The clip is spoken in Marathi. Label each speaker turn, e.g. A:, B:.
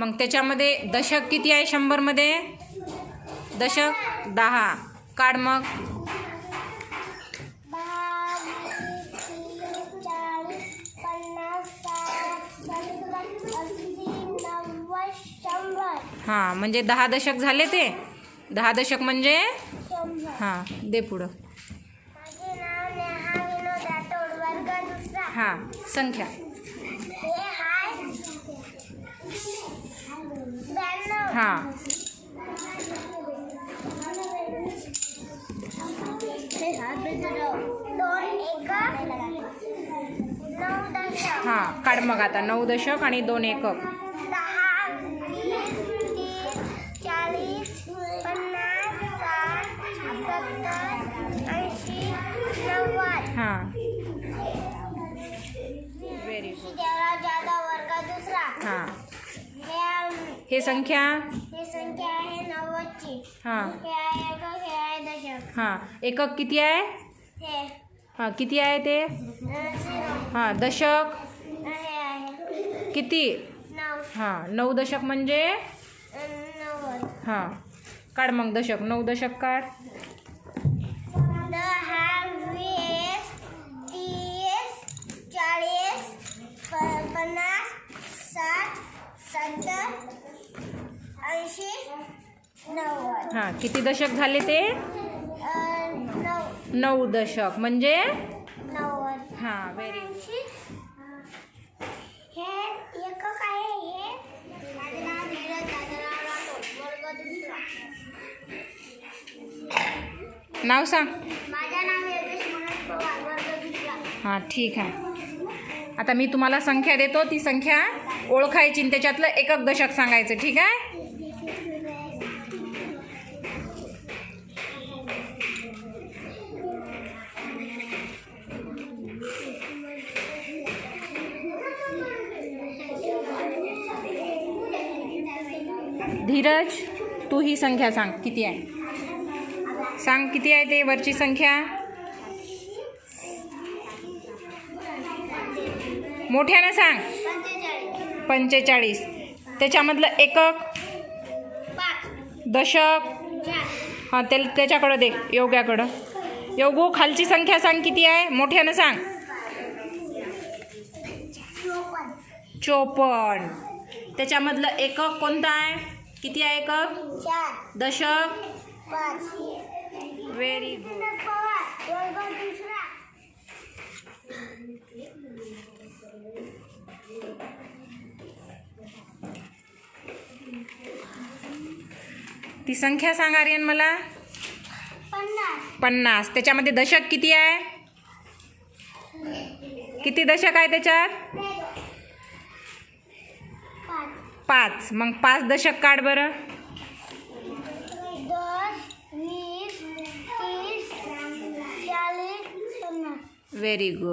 A: मग त्याच्यामध्ये दशक किती आहे शंभरमध्ये? दशक दहा. काढ मग. हां म्हणजे दहा दशक झाले ते. दहा दशक म्हणजे? हां दे पुढं. हां संख्या.
B: हां.
A: हां काढ मग आता. नऊ दशक आणि दोन एकक. हां. व्हेरी गुड हां.
B: हे
A: संख्या?
B: हे संख्या आहे नव्वदची.
A: हां.
B: हे आहे एकक हे आहे दशक.
A: हां. एकक किती आहे?
B: हे.
A: हां किती आहे ते? हां दशक?
B: हे आहे.
A: किती?
B: नऊ.
A: हां नऊ दशक म्हणजे?
B: नव्वद.
A: हां. काढ मग दशक. नऊ दशक काढ.
B: दहा वीस तीस चाळीस पन्नास साठ सत्तर
A: हां किती दशक झाले ते?
B: नऊ.
A: दशक. म्हणजे? हां व्हेरी
B: नाव
A: सांग. हां ठीक आहे. आता मी तुम्हाला संख्या देतो. ती संख्या ओळखायची त्याच्यातलं एकक दशक सांगायचं ठीक आहे? धीरज तू ही संख्या सांग. किती आहे? सांग किती आहे ते वरची संख्या? मोठ्यानं सांग.
B: पंचेचाळीस.
A: त्याच्यामधलं एकक? दशक. हां त्या त्याच्याकडं दे योग्याकडं. योगो खालची संख्या सांग किती आहे? मोठ्यानं सांग.
B: चोपन्न.
A: त्याच्यामधलं एकक कोणतं आहे? किती आहे एकक? दशक. व्हेरी गुड ती संख्या सांग आर्यन मला.
B: पन्नास.
A: त्याच्यामध्ये दशक किती आहे? किती दशक आहे त्याच्यात?
B: पाच.
A: पाच. मग पाच दशक काढ बरं. Very good